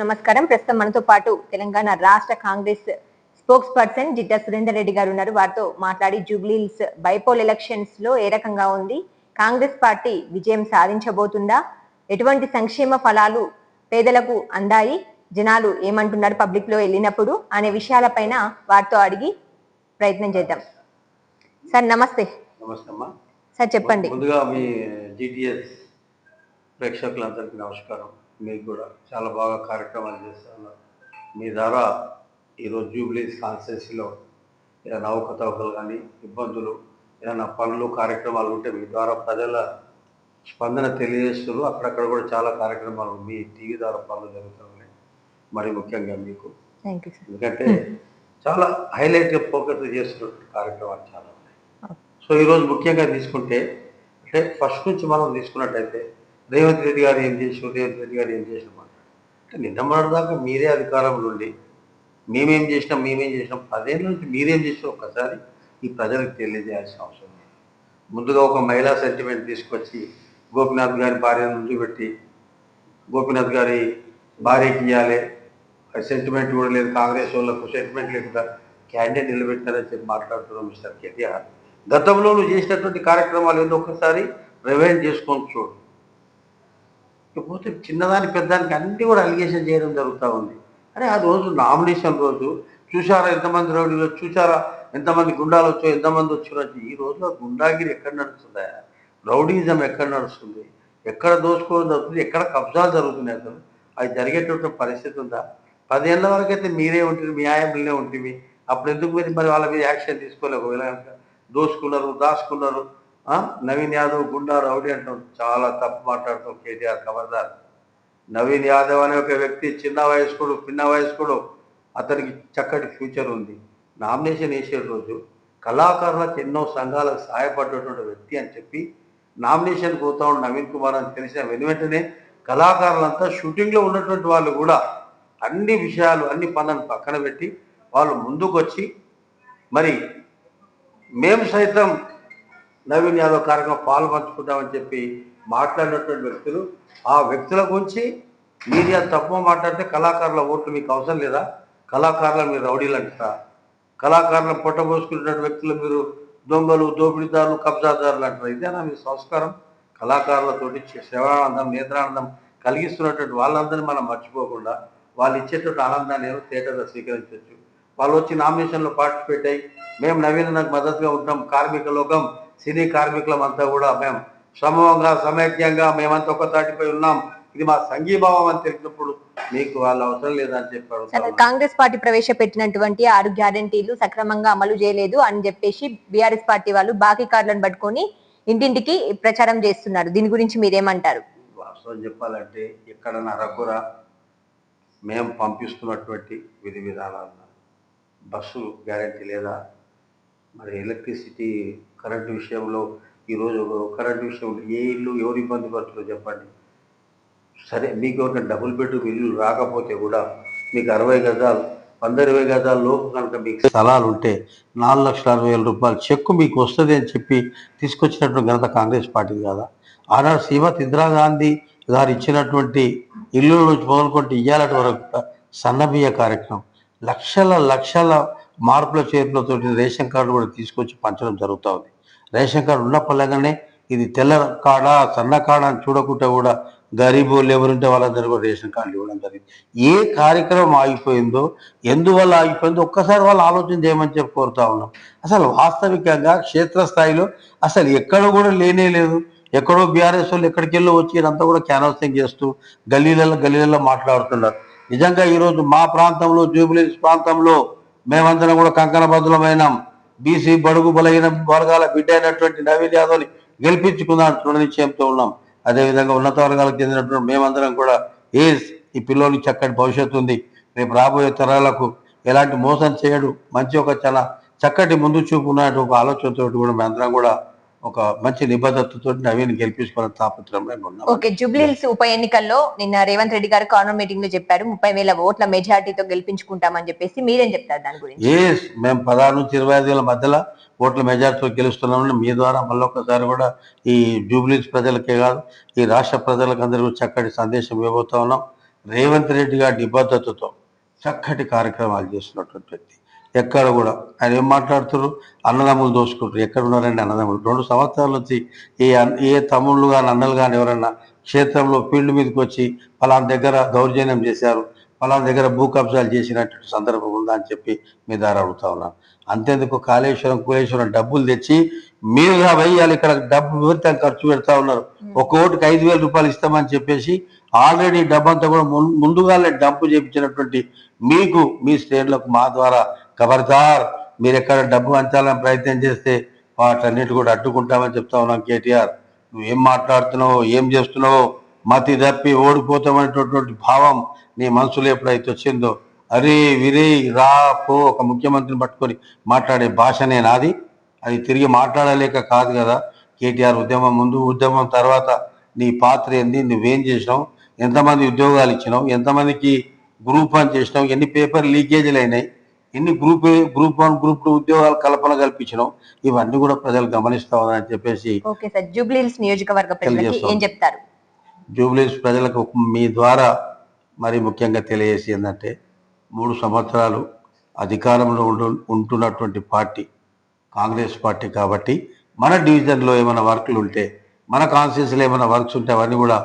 నమస్కారం. ప్రస్తుతం మనతో పాటు తెలంగాణ రాష్ట్ర కాంగ్రెస్ స్పోక్స్ పర్సన్ జిడ్డా సురేందర్ రెడ్డి గారు ఉన్నారు. వారితో మాట్లాడి జూబ్లీల్స్ బైపోల్ ఎలక్షన్స్లో ఏ రకంగా ఉంది? కాంగ్రెస్ పార్టీ విజయం సాధించబోతుందా? ఎటువంటి సంక్షేమ ఫలాలు పేదలకు అందాయి? జనాలు ఏమంటున్నారు పబ్లిక్లో వెళ్ళినప్పుడు? అనే విషయాలపైన వారితో అడిగి ప్రయత్నం చేద్దాం. సార్ నమస్తే. సార్ చెప్పండి. ముందుగా మీ జిటిఎస్ ప్రేక్షకులందరికీ నమస్కారం. మీకు కూడా చాలా బాగా కార్యక్రమాలు చేస్తున్నారు మీ ద్వారా ఈరోజు జూబ్లీస్ కాన్స్టిట్యూన్సీలో ఏదైనా అవకతవకలు కానీ ఇబ్బందులు ఏదైనా పనులు కార్యక్రమాలు ఉంటే మీ ద్వారా ప్రజల స్పందన తెలియజేస్తున్నారు. అక్కడక్కడ కూడా చాలా కార్యక్రమాలు మీ టీవీ ద్వారా పనులు జరుగుతున్నాయి మరి ముఖ్యంగా మీకు. ఎందుకంటే చాలా హైలైట్ ఫోకస్ చేస్తున్న కార్యక్రమాలు చాలా ఉన్నాయి. సో ఈరోజు ముఖ్యంగా తీసుకుంటే అంటే ఫస్ట్ నుంచి మనం తీసుకున్నట్టయితే రేవంత్ రెడ్డి గారు ఏం చేసారు రేవంత్ రెడ్డి గారు ఏం చేసిన అంటే నిన్న మొన్నటిదాకా మీరే అధికారంలో ఉండి మేమేం చేసినాం మేమేం చేసినాం పదేళ్ళ నుంచి మీరేం చేసినా ఒక్కసారి ఈ ప్రజలకు తెలియజేయాల్సిన అవసరం లేదు. ముందుగా ఒక మహిళా సెంటిమెంట్ తీసుకొచ్చి గోపినాథ్ గారి భార్య నుండి పెట్టి గోపినాథ్ గారి భార్యకి ఇవ్వాలి సెంటిమెంట్ కూడా లేదు కాంగ్రెస్ వాళ్ళకు సెంటిమెంట్ లేకుండా క్యాండిడేట్ నిలబెట్టారని చెప్పి మాట్లాడుతున్నాం మిస్టర్ కేటీఆర్. గతంలో నువ్వు చేసినటువంటి కార్యక్రమాలు ఏదో ఒకసారి రివైండ్ చేసుకొని చూడు. పోతే చిన్నదాని పెద్దదానికి అన్నీ కూడా అలిగేషన్ చేయడం జరుగుతూ ఉంది. అరే ఆ రోజు నామినేషన్ రోజు చూసారా ఎంతమంది రౌడీలు చూసారా ఎంతమంది గుండాలు వచ్చో ఎంతమంది వచ్చారో ఈ రోజులో గుండాగిరి ఎక్కడ నడుస్తుందా? రౌడీజం ఎక్కడ నడుస్తుంది? ఎక్కడ దోచుకోవడం జరుగుతుంది? ఎక్కడ కబ్జాలు జరుగుతున్నాయి అసలు? అది జరిగేటువంటి పరిస్థితి ఉందా? పదేళ్ళ వరకు అయితే మీరే ఉంటుంది మీ ఆయంలోనే ఉంటుంది అప్పుడు ఎందుకు మీరు మరి వాళ్ళ మీద యాక్షన్ తీసుకోలేదు ఒకవేళ దోసుకున్నారు దాచుకున్నారు నవీన్ యాదవ్ గుండా రౌడీ అంటాం. చాలా తప్పు మాట్లాడతాం కేటీఆర్ ఖబర్దార్ నవీన్ యాదవ్ అనే ఒక వ్యక్తి చిన్న వయస్కుడు పిన్న వయస్కుడు అతనికి చక్కటి ఫ్యూచర్ ఉంది. నామినేషన్ వేసే రోజు కళాకారులకు ఎన్నో సంఘాలకు సహాయపడ్డటువంటి వ్యక్తి అని చెప్పి నామినేషన్ పోతా ఉన్న నవీన్ కుమార్ అని తెలిసిన వెను వెంటనే కళాకారులంతా షూటింగ్లో ఉన్నటువంటి వాళ్ళు కూడా అన్ని విషయాలు అన్ని పనులను పక్కన పెట్టి వాళ్ళు ముందుకు వచ్చి మరి మేము సైతం నవీన్ యాదవ్ కార్యక్రమం పాలు పంచుకుంటామని చెప్పి మాట్లాడినటువంటి వ్యక్తులు. ఆ వ్యక్తుల గురించి మీడియా తప్పు మాట్లాడితే కళాకారుల ఓట్లు మీకు అవసరం లేదా? కళాకారుల మీరు రౌడీలు అంటారా? కళాకారులను పొట్టబోసుకున్నటువంటి వ్యక్తులు మీరు దొంగలు దోపిడీదారులు కబ్జాదారులు అంటారు? ఇదేనా మీ సంస్కారం? కళాకారులతోటి శ్రవణానందం నేత్రానందం కలిగిస్తున్నటువంటి వాళ్ళందరినీ మనం మర్చిపోకుండా వాళ్ళు ఇచ్చేటువంటి ఆనందాన్ని ఏమో థియేటర్లో స్వీకరించవచ్చు. వాళ్ళు వచ్చి నామినేషన్లో పార్టిసిపేట్ అయ్యి మేము నవీన నాకు మద్దతుగా ఉంటాం కార్మిక లోకం సినీ కార్మికులం అంతా కూడా మేము సమూహంగా సమైక్యంగా మేమంతా ఒక తాటిపై ఉన్నాం. ఇది మా సంఘీభావం అని తెలిసినప్పుడు మీకు వాళ్ళ అవసరం లేదని చెప్పాడు సరే, కాంగ్రెస్ పార్టీ ప్రవేశపెట్టినటువంటి ఆరు గ్యారంటీలు సక్రమంగా అమలు చేయలేదు అని చెప్పేసి బీఆర్ఎస్ పార్టీ వాళ్ళు బాకీ కార్డులను పట్టుకొని ఇంటింటికి ప్రచారం చేస్తున్నారు. దీని గురించి మీరేమంటారు? వాస్తవం చెప్పాలంటే ఎక్కడ నరకుర మేము పంపిస్తున్నటువంటి విధి విధానాలను బస్సు గ్యారంటీ లేదా మరి ఎలక్ట్రిసిటీ కరెంటు విషయంలో ఈరోజు కరెంటు విషయంలో ఏ ఇల్లు ఎవరు ఇబ్బంది పడుతుందో చెప్పండి. సరే మీకు ఎవరికైనా డబుల్ బెడ్రూమ్ ఇల్లు రాకపోతే కూడా మీకు అరవై గజాలు వంద ఇరవై గజాల్లో లోపు కనుక మీకు స్థలాలు ఉంటే నాలుగు లక్షల అరవై వేల రూపాయలు చెక్కు మీకు వస్తుంది అని చెప్పి తీసుకొచ్చినటువంటి ఘనత కాంగ్రెస్ పార్టీ కదా? ఆనాడు శ్రీమతి ఇందిరాగాంధీ గారు ఇచ్చినటువంటి ఇల్లు నుంచి మొదలుకొంటే ఇయ్యాలటి వరకు సన్నబియ్య కార్యక్రమం. లక్షల లక్షల మార్పుల చేర్పులతో రేషన్ కార్డు కూడా తీసుకొచ్చి పంచడం జరుగుతూ ఉంది. రేషన్ కార్డు ఉన్నప్పలాగానే ఇది తెల్ల కాడ సన్న కాడ అని చూడకుండా కూడా గరీబు ఎవరుంటే వాళ్ళందరూ కూడా రేషన్ కార్డులు ఇవ్వడం జరిగింది. ఏ కార్యక్రమం ఆగిపోయిందో ఎందువల్ల ఆగిపోయిందో ఒక్కసారి వాళ్ళు ఆలోచన చేయమని చెప్పి కోరుతా ఉన్నాం. అసలు వాస్తవికంగా క్షేత్రస్థాయిలో అసలు ఎక్కడ కూడా లేనే లేదు. ఎక్కడో బీఆర్ఎస్ వాళ్ళు ఎక్కడికి వెళ్ళి వచ్చి ఇదంతా కూడా క్యాన్వాసింగ్ చేస్తూ గల్లీలలో గల్లీలలో మాట్లాడుతున్నారు. నిజంగా ఈరోజు మా ప్రాంతంలో జూబిలీస్ ప్రాంతంలో మేమందరం కూడా కంకణబద్ధులమైనాం బీసీ బడుగు బలహీన వర్గాల బిడ్డ అయినటువంటి నవీన్ యాదవ్ని గెలిపించుకుందాం దృఢ నిశ్చయంతో ఉన్నాం. అదేవిధంగా ఉన్నత వర్గాలకు చెందినటువంటి మేమందరం కూడా ఏ ఈ పిల్లలకి చక్కటి భవిష్యత్తు ఉంది. రేపు రాబోయే తరాలకు ఎలాంటి మోసం చేయడు. మంచి ఒక చాలా చక్కటి ముందు చూపు ఉన్నటువంటి ఒక ఆలోచనతో కూడా మేమందరం కూడా ఒక మంచి నిబద్ధతతో నవీన్ గెలిపించుకోవాలని ఉన్నాం. ఓకే జూబ్లీహిల్స్ ఉప ఎన్నికల్లో నిన్న రేవంత్ రెడ్డి గారు కార్నర్ మీటింగ్లో చెప్పారు ముప్పై వేల ఓట్ల మెజార్టీతో గెలిపించుకుంటామని చెప్పేసి మీరేం చెప్తారు దాని గురించి? మేము పదహారు నుంచి ఇరవై ఐదు వేల మధ్యలో ఓట్ల మెజార్టీతో గెలుస్తున్నామని మీ ద్వారా మళ్ళొకసారి కూడా ఈ జూబ్లీస్ ప్రజలకే కాదు ఈ రాష్ట్ర ప్రజలకు అందరికీ చక్కటి సందేశం ఇవ్వబోతా ఉన్నాం. రేవంత్ రెడ్డి గారి నిబద్ధతతో చక్కటి కార్యక్రమాలు చేస్తున్నటువంటి వ్యక్తి. ఎక్కడ కూడా. ఆయన ఏం మాట్లాడుతారు? అన్నదమ్ములు దోసుకుంటారు ఎక్కడ ఉన్నారండి అన్నదమ్ములు? రెండు సంవత్సరాల నుంచి ఏ ఏ తమ్ముళ్ళు కానీ అన్నలు కానీ ఎవరన్నా క్షేత్రంలో ఫీల్డ్ మీదకి వచ్చి పలానా దగ్గర దౌర్జన్యం చేశారు పలానా దగ్గర భూ కబ్జాలు చేసినట్టు సందర్భం ఉందా అని చెప్పి మీ దారి అడుగుతా ఉన్నాను. అంతేందుకు కాళేశ్వరం కులేశ్వరం డబ్బులు తెచ్చి మీరుగా వెయ్యాలి ఇక్కడ డబ్బు వివరితం ఖర్చు పెడతా ఉన్నారు. ఒక ఓటుకి ఐదు వేల రూపాయలు ఇస్తామని చెప్పేసి ఆల్రెడీ డబ్బంతా కూడా ముందుగానే డబ్బు చేపించినటువంటి మీకు మీ శ్రేణులకు మా ద్వారా ఖబర్దార్ మీరు ఎక్కడ డబ్బు అంచాలని ప్రయత్నం చేస్తే వాటన్నిటి కూడా అడ్డుకుంటామని చెప్తా ఉన్నాం కేటీఆర్. నువ్వు ఏం మాట్లాడుతున్నావో ఏం చేస్తున్నావో మతి తప్పి ఓడిపోతామనేటటువంటి భావం నీ మనసులో ఎప్పుడైతే వచ్చిందో అరే విరే రా పో ఒక ముఖ్యమంత్రిని పట్టుకొని మాట్లాడే భాషనే నాది. అది తిరిగి మాట్లాడలేక కాదు కదా. కేటీఆర్ ఉద్యమం ముందు ఉద్యమం తర్వాత నీ పాత్ర ఏంది? నువ్వేం చేసినావు? ఎంతమంది ఉద్యోగాలు ఇచ్చినావు? ఎంతమందికి గ్రూప్ అని చేసినావు? ఎన్ని పేపర్ లీకేజీలు అయినాయి? ఎన్ని group group one group two ఉద్యోగాలు కల్పన కల్పించినావు ఇవన్నీ కూడా ప్రజలు గమనిస్తా ఉన్నారని చెప్పేసి జూబ్లీహిల్స్ నియోజకవర్గ. ఏం చెప్తారు జూబ్లీస్ ప్రజలకు మీ ద్వారా మరి ముఖ్యంగా తెలియజేసి ఏంటంటే మూడు సంవత్సరాలు అధికారంలో ఉండు ఉంటున్నటువంటి పార్టీ కాంగ్రెస్ పార్టీ కాబట్టి మన డివిజన్లో ఏమైనా వర్క్లు ఉంటే మన కాన్స్టిట్యూన్సీలో ఏమైనా వర్క్స్ ఉంటే అవన్నీ కూడా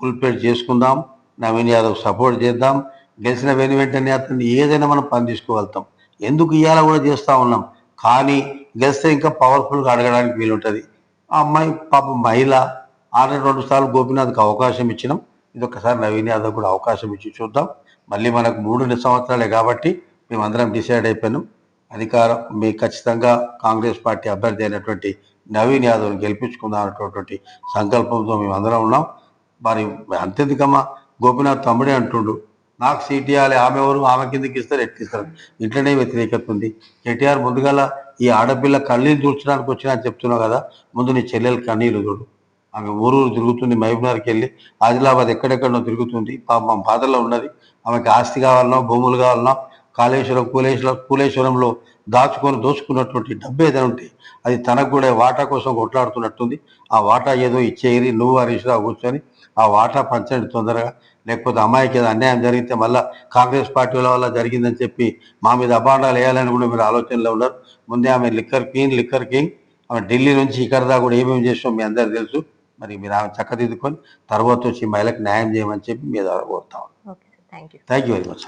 ఫుల్ఫిల్ చేసుకుందాం నవీన్ యాదవ్ సపోర్ట్ చేద్దాం గెలిచిన వెను వెంటనే అతన్ని ఏదైనా మనం పని తీసుకోగలుగుతాం ఎందుకు ఇవాళ కూడా చేస్తూ ఉన్నాం. కానీ గెలిస్తే ఇంకా పవర్ఫుల్గా అడగడానికి వీలుంటుంది. ఆ అమ్మాయి పాప మహిళ ఆల్రెడీ రెండు సార్లు గోపీనాథ్కి అవకాశం ఇచ్చినాం. ఇది ఒకసారి నవీన్ యాదవ్ కూడా అవకాశం ఇచ్చి చూద్దాం. మళ్ళీ మనకు మూడు సంవత్సరాలే కాబట్టి మేమందరం డిసైడ్ అయిపోయినాం. అధికారం మీ ఖచ్చితంగా కాంగ్రెస్ పార్టీ అభ్యర్థి అయినటువంటి నవీన్ యాదవ్ని గెలిపించుకుందాం అనేటటువంటి సంకల్పంతో మేము అందరం ఉన్నాం. మరి అంతెందుకమ్మా? గోపీనాథ్ తమ్ముడే అంటుండు. నాకు సీట్ ఇవ్వాలి ఆమె ఎవరు ఆమె కిందకి ఇస్తారు ఎట్టిస్తారు ఇంట్లోనే వ్యతిరేకత ఉంది. కేటీఆర్ ముందుగల ఈ ఆడపిల్ల కన్నీళ్ళు చూడడానికి వచ్చినా అని చెప్తున్నావు కదా ముందు నీ చెల్లెలు కన్నీళ్ళు చూడు ఆమె ఊరూరు తిరుగుతుంది మహబూబ్నగర్కి వెళ్ళి. ఆదిలాబాద్ ఎక్కడెక్కడనో తిరుగుతుంది. పాపం బాధల్లో ఉన్నది. ఆమెకి ఆస్తి కావాలన్నా భూములు కావాలన్నా కాళేశ్వరం కూలేశ్వరం కూలేశ్వరంలో దాచుకొని దోచుకున్నటువంటి డబ్బు ఏదైనా ఉంటే అది తనకు కూడా వాటా కోసం కొట్లాడుతున్నట్టుంది. ఆ వాటా ఏదో ఇచ్చేయరి నువ్వు హరీష్ రావు కూర్చొని ఆ వాటా పంచండి తొందరగా. లేకపోతే అమ్మాయికి ఏదో అన్యాయం జరిగితే మళ్ళా కాంగ్రెస్ పార్టీల వల్ల జరిగిందని చెప్పి మా మీద అబాండాలు వేయాలని కూడా మీరు ఆలోచనలో ఉన్నారు. ముందే ఆమె లిక్కర్ క్వీన్ లిక్కర్ కింగ్. ఆమె ఢిల్లీ నుంచి ఇక్కడ దాకా కూడా ఏమేమి చేసాం మీ అందరికీ తెలుసు. మరి మీరు ఆమె చక్కదిద్దుకొని తర్వాత వచ్చి మహిళకు న్యాయం చేయమని చెప్పి మీద కోరుతాం థ్యాంక్ యూ వెరీ మచ్